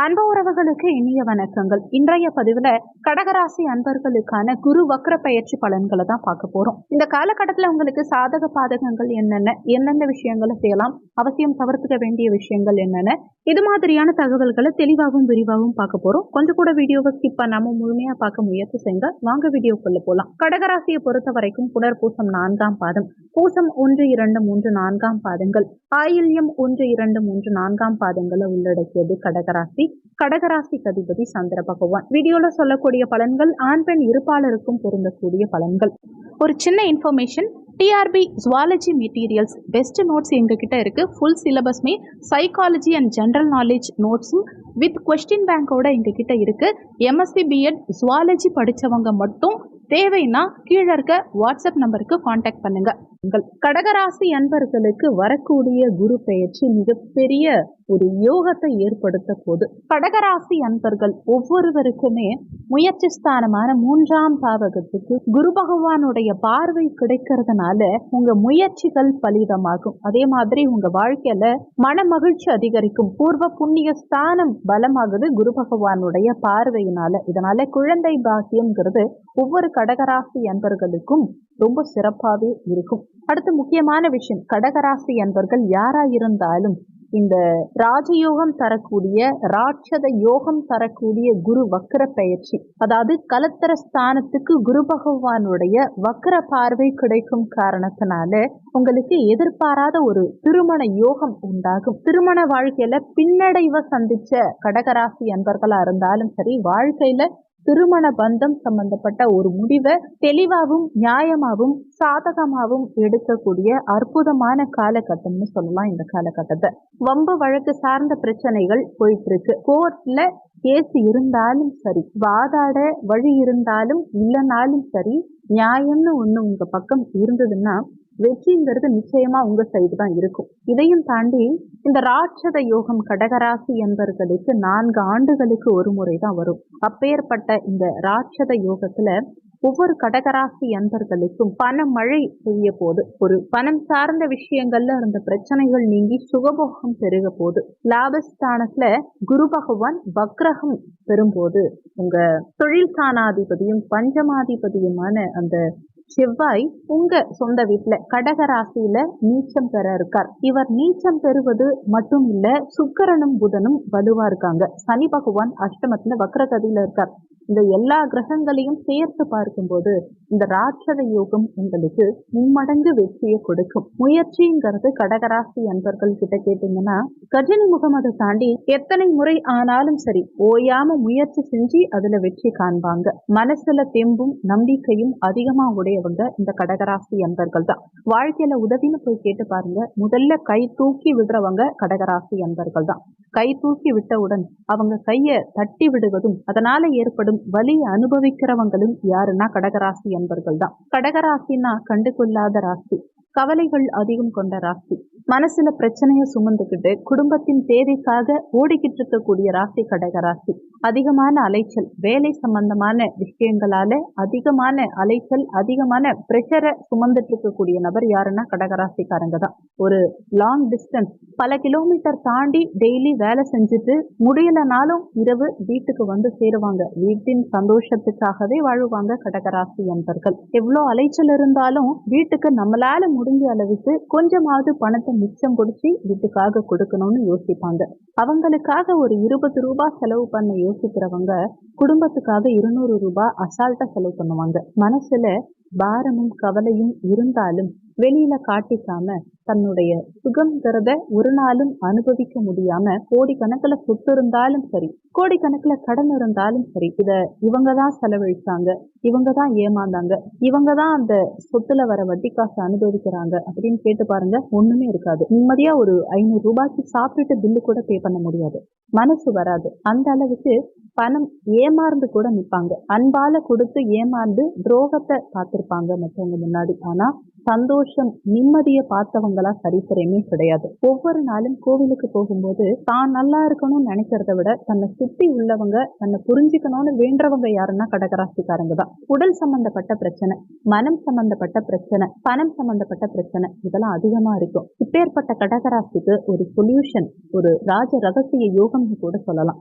அன்பு உறவுகளுக்கு இனிய வணக்கங்கள். இன்றைய பதிவுல கடகராசி அன்பர்களுக்கான குரு வக்ர பயிற்சி பலன்களை தான் பார்க்க போறோம். இந்த காலகட்டத்தில் உங்களுக்கு சாதக பாதகங்கள் என்னென்ன எந்தெந்த விஷயங்களை செய்யலாம் அவசியம் தவிர்த்துக்க வேண்டிய விஷயங்கள் என்னென்ன இது மாதிரியான தகவல்களை தெளிவாகவும் விரிவாகவும் பார்க்க போறோம். கொஞ்சம் கூட வீடியோவை ஸ்கிப் பண்ணாம முழுமையா பார்க்க முயற்சி செய்யுங்க. வாங்க வீடியோக்குள்ள போலாம். கடகராசியை பொறுத்த வரைக்கும் புனர்பூசம் நான்காம் பாதம். பூசம் ஒன்று இரண்டு மூன்று நான்காம் பாதங்கள். ஆயில்யம் ஒன்று இரண்டு மூன்று நான்காம் பாதங்களை உள்ளடக்கியது கடகராசி. கடகராசி அதிபதி சந்திர பகவான். வீடியோல சொல்லக்கூடிய பலன்கள் ஆண் பெண் இருப்பாளருக்கும் பொருந்தக்கூடிய பலன்கள். ஒரு சின்ன information TRB zoology materials best notes எங்ககிட்ட இருக்கு. ஃபுல் சிலபஸ்மே சைக்காலஜி அண்ட் ஜென்ரல் நாலேஜ் நோட்ஸும் வித் கொஸ்டின் பேங்கோட எங்ககிட்ட இருக்கு. எம்எஸ்சி பிஎட் ஜுவாலஜி படித்தவங்க மட்டும் தேவைன்னா கீழே இருக்க வாட்ஸ்அப் நம்பருக்கு காண்டாக்ட் பண்ணுங்க. உங்கள் கடகராசி அன்பர்களுக்கு வரக்கூடிய குரு பெயர்ச்சி மிகப்பெரிய ஒரு யோகத்தை ஏற்படுத்த போது கடகராசி அன்பர்கள் ஒவ்வொருவருக்குமே முயற்சி ஸ்தானமான மூன்றாம் பாவகத்துக்கு குரு பகவானுடைய பார்வை கிடைக்கிறதுனால உங்க முயற்சிகள் பலிதமாகும். அதே மாதிரி உங்க வாழ்க்கையில மன மகிழ்ச்சி அதிகரிக்கும். பூர்வ புண்ணிய ஸ்தானம் பலமாகுது குரு பகவானுடைய பார்வையினால. இதனால குழந்தை பாக்கியம்ங்கிறது ஒவ்வொரு கடகராசி அன்பர்களுக்கும் ரொம்ப சிறப்பாகவே இருக்கும். அடுத்து முக்கியமான விஷயம் கடகராசி அன்பர்கள் யாரா இருந்தாலும் இந்த ராஜயோகம் தரக்கூடிய ராட்சத யோகம் தரக்கூடிய குரு வக்கர பயிற்சி. அதாவது கலத்தர ஸ்தானத்துக்கு குரு பகவானுடைய வக்கர பார்வை கிடைக்கும் காரணத்தினால உங்களுக்கு எதிர்பாராத ஒரு திருமண யோகம் உண்டாகும். திருமண வாழ்க்கையில பின்னடைவை சந்திச்ச கடகராசி அன்பர்களா இருந்தாலும் சரி வாழ்க்கையில திருமண பந்தம் சம்பந்தப்பட்ட ஒரு முடிவை தெளிவாகவும் நியாயமாகவும் சாதகமாகவும் எடுக்கக்கூடிய அற்புதமான காலகட்டம்னு சொல்லலாம் இந்த காலகட்டத்தை. வம்பு வழக்கு சார்ந்த பிரச்சனைகள் போயிட்டு இருக்கு கோர்ட்ல கேஸ் இருந்தாலும் சரி வாதாட வழி இருந்தாலும் இல்லைனாலும் சரி நியாயம்னு ஒண்ணு உங்க பக்கம் இருந்ததுன்னா வெற்றிங்கிறது நிச்சயமா உங்க சைடு தான் இருக்கும். இதையும் தாண்டி இந்த ராட்சத யோகம் கடகராசி என்பவர்களுக்கு நான்கு ஆண்டுகளுக்கு ஒரு முறை தான் வரும். அப்பேற்பட்ட இந்த ராட்சத யோகத்துல ஒவ்வொரு கடகராசி அன்பர்களுக்கும் பண மழை பெய்ய போது ஒரு பணம் சார்ந்த விஷயங்கள்ல இருந்த பிரச்சனைகள் நீங்கி சுகபோகம் பெருக போது லாபஸ்தானத்துல குரு பகவான் வக்ரகம் பெறும்போது உங்க தொழில் சாணாதிபதியும் பஞ்சமாதிபதியுமான அந்த செவ்வாய் உங்க சொந்த வீட்டுல கடக ராசியில நீச்சம் பெற இருக்கார். இவர் நீச்சம் பெறுவது மட்டும் இல்ல சுக்கரனும் புதனும் வலுவா இருக்காங்க. சனி பகவான் அஷ்டமத்துல வக்ரகதியில இருக்கார். இந்த எல்லா கிரகங்களையும் சேர்த்து பார்க்கும்போது இந்த ராட்சத யோகம் உங்களுக்கு மும்மடங்கு வெற்றியை கொடுக்கும். முயற்சிங்கிறது கடகராசி அன்பர்கள் கிட்ட கேட்டீங்கன்னா கஜினி முகமது தாண்டி எத்தனை முறை ஆனாலும் சரி ஓயாம முயற்சி செஞ்சு அதுல வெற்றி காண்பாங்க. மனசுல தெம்பும் நம்பிக்கையும் அதிகமா உடையவங்க இந்த கடகராசி அன்பர்கள் தான். வாழ்க்கையில உதவின்னு போய் கேட்டு பாருங்க முதல்ல கை தூக்கி விடுறவங்க கடகராசி அன்பர்கள் தான். கை தூக்கி விட்டவுடன் அவங்க கைய தட்டி விடுவதும் அதனால ஏற்படும் வலி அனுபவிக்கிறவங்களும் யாருன்னா கடகராசி நண்பர்கள் தான் கடகராசினா கண்டு கொள்ளாத ராசி. கவலைகள் அதிகம் கொண்ட ராசி. மனசுல பிரச்சனையை சுமந்துக்கிட்டு குடும்பத்தின் தேவைக்காக ஓடிக்கிட்டு இருக்கக்கூடிய ராசி கடக ராசி. அதிகமான அலைச்சல் வேலை சம்பந்தமான விஷயங்களால அதிகமான அலைச்சல் அதிகமான பிரஷரை சுமந்துட்டு இருக்கக்கூடிய நபர் யாருன்னா கடகராசிக்காரங்க தான். ஒரு லாங் டிஸ்டன்ஸ் பல கிலோமீட்டர் தாண்டி டெய்லி வேலை செஞ்சுட்டு முடியலனாலும் இரவு வீட்டுக்கு வந்து சேருவாங்க. வீட்டின் சந்தோஷத்துக்காகவே வாழுவாங்க கடகராசி என்பர்கள். எவ்வளோ அலைச்சல் இருந்தாலும் வீட்டுக்கு நம்மளால முடிஞ்ச அளவுக்கு கொஞ்சமாவது பணத்தை மிச்சம் பிடிச்சி வீட்டுக்காக கொடுக்கணும்னு யோசிப்பாங்க. அவங்களுக்காக ஒரு இருபது ரூபாய் செலவு பண்ண யோசிக்கிறவங்க குடும்பத்துக்காக இருநூறு ரூபாய் அசால்ட்டா செலவு பண்ணுவாங்க. மனசுல பாரமும் கவலையும் இருந்தாலும் வெளியில காட்டிக்காம தன்னுடைய சுகம்ங்கிறத ஒரு நாளும் அனுபவிக்க முடியாம கோடிக்கணக்கில் சொத்து இருந்தாலும் சரி கோடிக்கணக்கில் கடன் இருந்தாலும் சரி இத இவங்க தான் செலவழிச்சாங்க இவங்க தான் ஏமாந்தாங்க இவங்க தான் அந்த சொத்துல வர வட்டி காசு அனுபவிக்கிறாங்க அப்படின்னு கேட்டு பாருங்க ஒண்ணுமே இருக்காது. நிம்மதியா ஒரு ஐநூறு ரூபாய்க்கு சாப்பிட்டுட்டு பில்லு கூட பே பண்ண முடியாது. மனசு வராது. அந்த அளவுக்கு பணம் ஏமாந்து கூட நிற்பாங்க அன்பால கொடுத்து ஏமாந்து துரோகத்தை பார்த்திருப்பாங்க மற்றவங்க முன்னாடி. ஆனா சந்தோஷம் நிம்மதியை பார்த்தவங்களா சரித்திரமே கிடையாது. ஒவ்வொரு நாளும் கோவிலுக்கு போகும்போது தான் நல்லா இருக்கணும்னு நினைக்கிறத விட தன்னை சுத்தி உள்ளவங்க தன்னை புரிஞ்சுக்கணும்னு வேண்டவங்க யாருன்னா கடகராசிக்காரங்க தான். உடல் சம்பந்தப்பட்ட பிரச்சனை மனம் சம்பந்தப்பட்ட பிரச்சனை பணம் சம்பந்தப்பட்ட பிரச்சனை இதெல்லாம் அதிகமா இருக்கும். இப்பேற்பட்ட கடகராசிக்கு ஒரு சொல்யூஷன் ஒரு ராஜ ரகசிய யோகம்னு கூட சொல்லலாம்.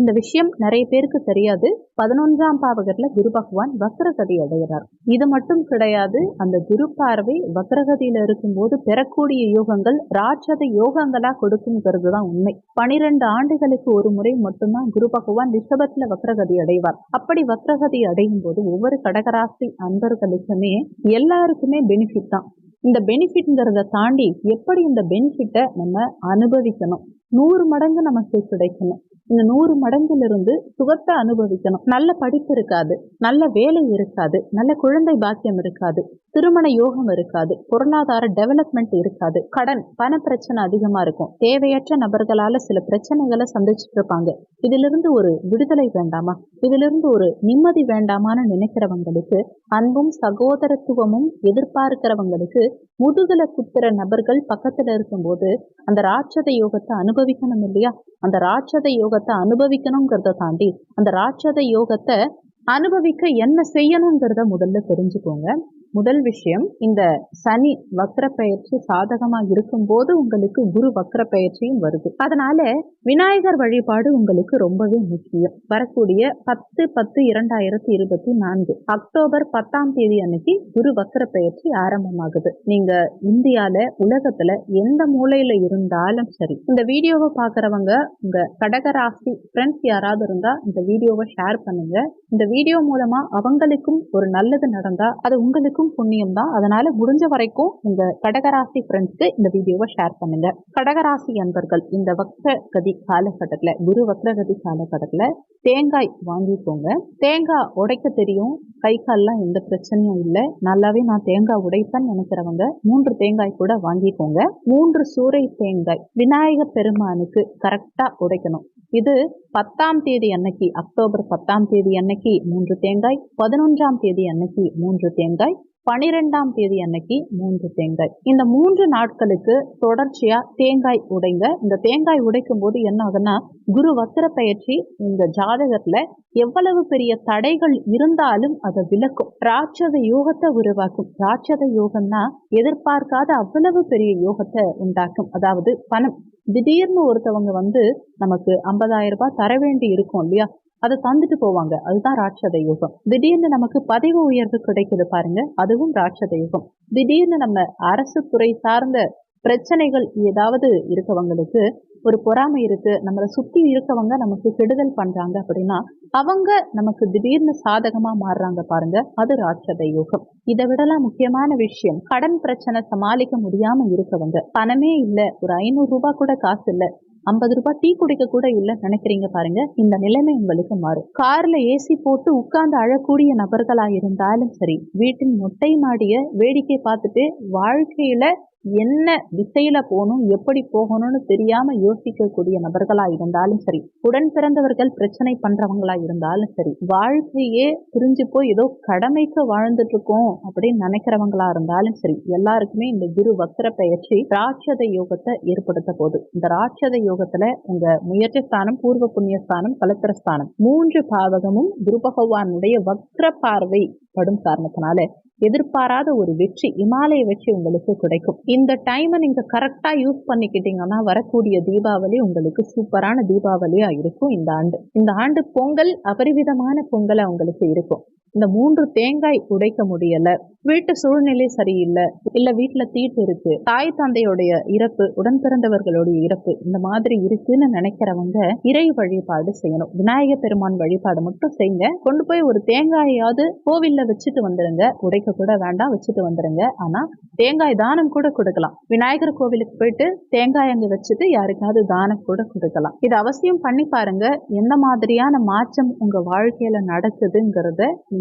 இந்த விஷயம் நிறைய பேருக்கு தெரியாது. பதினொன்றாம் பாவகர்ல குரு பகவான் வக்ரகதி அடைகிறார் இது மட்டும் கிடையாது அந்த குரு பார்வை வக்ரகதியில இருக்கும்போது பெறக்கூடிய யோகங்கள் ராட்சத யோகங்களா கொடுக்குங்கிறது தான் உண்மை. பனிரெண்டு ஆண்டுகளுக்கு ஒரு முறை மட்டும்தான் குரு பகவான் ரிஷபத்துல வக்ரகதி அடைவார். அப்படி வக்ரகதி அடையும் போது ஒவ்வொரு கடகராசி அன்பர்களுக்குமே எல்லாருக்குமே பெனிஃபிட் தான். இந்த பெனிஃபிட்ங்கிறத தாண்டி எப்படி இந்த பெனிஃபிட்டை நம்ம அனுபவிக்கணும்? நூறு மடங்கு நமக்கு கிடைக்கணும். இந்த நூறு மடங்கிலிருந்து சுகத்தை அனுபவிக்கணும். நல்ல படிப்பு இருக்காது நல்ல வேலை இருக்காது நல்ல குழந்தை பாக்கியம் இருக்காது திருமண யோகம் இருக்காது பொருளாதார டெவலப்மெண்ட் இருக்காது. கடன் பண பிரச்சனை அதிகமா இருக்கும். தேவையற்ற நபர்களால சில பிரச்சனைகளை சந்திச்சுட்டு இருப்பாங்க. இதிலிருந்து ஒரு விடுதலை வேண்டாமா? இதிலிருந்து ஒரு நிம்மதி வேண்டாமான்னு நினைக்கிறவங்களுக்கு அன்பும் சகோதரத்துவமும் எதிர்பார்க்கிறவங்களுக்கு முதுகல குத்துற நபர்கள் பக்கத்துல இருக்கும்போது அந்த ராட்சத யோகத்தை அனுபவிக்கணும் இல்லையா? அந்த ராட்சத யோகத்தை அனுபவிக்கணுங்கிறத தாண்டி அந்த ராட்சத யோகத்தை அனுபவிக்க என்ன செய்யணுங்கிறத முதல்ல தெரிஞ்சுக்கோங்க. முதல் விஷயம் இந்த சனி வக்ர பயிற்சி சாதகமா இருக்கும்போது உங்களுக்கு குரு வக்ர பயிற்சியும் வருது. அதனால விநாயகர் வழிபாடு உங்களுக்கு ரொம்பவே முக்கியம். வரக்கூடிய பத்து பத்து இரண்டாயிரத்தி இருபத்தி நான்கு அக்டோபர் பத்தாம் தேதி அன்னைக்கு குரு வக்ர பயிற்சி ஆரம்பமாகுது. நீங்க இந்தியால உலகத்துல எந்த மூலையில இருந்தாலும் சரி இந்த வீடியோவை பாக்குறவங்க உங்க கடகராசி ஃப்ரெண்ட்ஸ் யாராவது இருந்தா இந்த வீடியோவை ஷேர் பண்ணுங்க. இந்த வீடியோ மூலமா அவங்களுக்கும் ஒரு நல்லது நடந்தா அது உங்களுக்கும் புண்ணியம் தான். அதனால முடிஞ்ச வரைக்கும் இந்த கடகராசி ஃப்ரெண்ட்ஸ்க்கு இந்த வீடியோவை ஷேர் பண்ணுங்க. கடகராசி அன்பர்கள் இந்த வக்ரகதி காலகட்டத்துல குரு வக்ரகதி காலகட்டத்துல தேங்காய் வாங்கிக்கோங்க. தேங்காய் உடைக்க தெரியும். கை கால்லாம் எந்த பிரச்சனையும் இல்லை. நல்லாவே நான் தேங்காய் உடைப்பேன்னு நினைக்கிறவங்க மூன்று தேங்காய் கூட வாங்கிக்கோங்க. மூன்று சூறை தேங்காய் விநாயக பெருமானுக்கு கரெக்டா உடைக்கணும். இது பத்தாம் தேதி அன்னைக்கு அக்டோபர் பத்தாம் தேதி அன்னைக்கு மூன்று தேங்காய் பதினொன்றாம் தேதி அன்னைக்கு மூன்று தேங்காய் பனிரெண்டாம் தேதி அன்னைக்கு மூன்று தேங்காய். இந்த மூன்று நாட்களுக்கு தொடர்ச்சியா தேங்காய் உடைங்க. இந்த தேங்காய் உடைக்கும் போது என்ன ஆகுன்னா குரு வஸ்திர பயிற்சி இந்த ஜாதகத்துல எவ்வளவு பெரிய தடைகள் இருந்தாலும் அதை விளக்கும் ராட்சத யோகத்தை உருவாக்கும். ராட்சத யோகம்னா எதிர்பார்க்காத அவ்வளவு பெரிய யோகத்தை உண்டாக்கும். அதாவது பணம். திடீர்னு ஒருத்தவங்க வந்து நமக்கு ஐம்பதாயிரம் ரூபாய் தர வேண்டி இருக்கும் இல்லையா? அதை தந்துட்டு போவாங்க. அதுதான் ராட்சத யுகம். திடீர்னு நமக்கு பதவி உயர்வு கிடைக்குது பாருங்க அதுவும் ராட்சத யுகம். திடீர்னு நம்ம அரசு துறை சார்ந்த பிரச்சனைகள் ஏதாவது இருக்கவங்களுக்கு ஒரு பொறாமை இருக்கு நம்மளை சுத்தி இருக்கவங்க நமக்கு கெடுதல் பண்றாங்க அப்படின்னா அவங்க நமக்கு திடீர்னு சாதகமா மாறுறாங்க பாருங்க அது ராட்சத யோகம். இதை விடலாம் முக்கியமான விஷயம் கடன் பிரச்சனை சமாளிக்க முடியாம இருக்கவங்க. பணமே இல்ல ஒரு ஐநூறு ரூபாய் கூட காசு இல்லை ஐம்பது ரூபாய் டீ குடிக்க கூட இல்லை நினைக்கிறீங்க பாருங்க. இந்த நிலைமை உங்களுக்கு மாறும். கார்ல ஏசி போட்டு உட்கார்ந்து அழக்கூடிய நபர்களா இருந்தாலும் சரி வீட்டின் மொட்டை மாடிய வேடிக்கை பார்த்துட்டு வாழ்க்கையில என்ன திசையில போகணும் எப்படி போகணும்னு தெரியாம யோசிக்கக்கூடிய நபர்களா இருந்தாலும் சரி உடன் பிறந்தவர்கள் பிரச்சனை பண்றவங்களா இருந்தாலும் சரி வாழ்க்கையே பிரிஞ்சு போய் ஏதோ கடமைக்கு வாழ்ந்துட்டு இருக்கோம் அப்படின்னு நினைக்கிறவங்களா இருந்தாலும் சரி எல்லாருக்குமே இந்த குரு வக்கர பயிற்சி ராட்சத யோகத்தை ஏற்படுத்த போகுது. இந்த ராட்சத யோகத்துல உங்க முயற்சி ஸ்தானம் பூர்வ புண்ணிய ஸ்தானம் கலத்திர ஸ்தானம் மூன்று பாவகமும் குரு பகவானுடைய வக்ர பார்வை படும் காரணத்தினால எதிர்பாராத ஒரு வெற்றி இமாலய வெற்றி உங்களுக்கு கிடைக்கும். இந்த டைமை நீங்க கரெக்டா யூஸ் பண்ணிக்கிட்டீங்கன்னா வரக்கூடிய தீபாவளி உங்களுக்கு சூப்பரான தீபாவளியா இருக்கும் இந்த ஆண்டு. இந்த ஆண்டு பொங்கல் அபரிவிதமான பொங்கலா உங்களுக்கு இருக்கும். இந்த மூன்று தேங்காய் உடைக்க முடியல. வீட்டு சூழ்நிலை சரியில்லை. இல்ல வீட்டுல தீட்டு இருக்கு. தாய் தந்தையுடைய இறப்பு உடன் பிறந்தவர்களுடைய இறப்பு இந்த மாதிரி இருக்குன்னு நினைக்கிறவங்க இறை வழிபாடு செய்யணும். விநாயக பெருமான் வழிபாடு மட்டும் செய்யுங்க. கொண்டு போய் ஒரு தேங்காயாவது கோவில்ல வச்சுட்டு வந்துருங்க. உடைக்க கூட வேண்டாம் வச்சுட்டு வந்துருங்க. ஆனா தேங்காய் தானம் கூட கொடுக்கலாம். விநாயகர் கோவிலுக்கு போயிட்டு தேங்காய் அங்க வச்சுட்டு யாருக்காவது தானம் கூட கொடுக்கலாம். இது அவசியம் பண்ணி பாருங்க. எந்த மாதிரியான மாற்றம் உங்க வாழ்க்கையில நடக்குதுங்கிறத